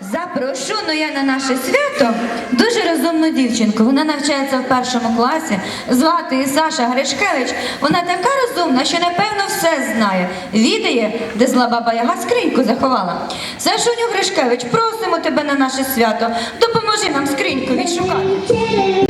Запрошу ну я на наше свято дуже розумну дівчинку. Вона навчається в першому класі. Звати її Саша Гришкевич. Вона така розумна, що напевно все знає. Відає, де зла баба Яга скриньку заховала. Сашуню Гришкевич, просимо тебе на наше свято. Допоможи нам скриньку відшукати.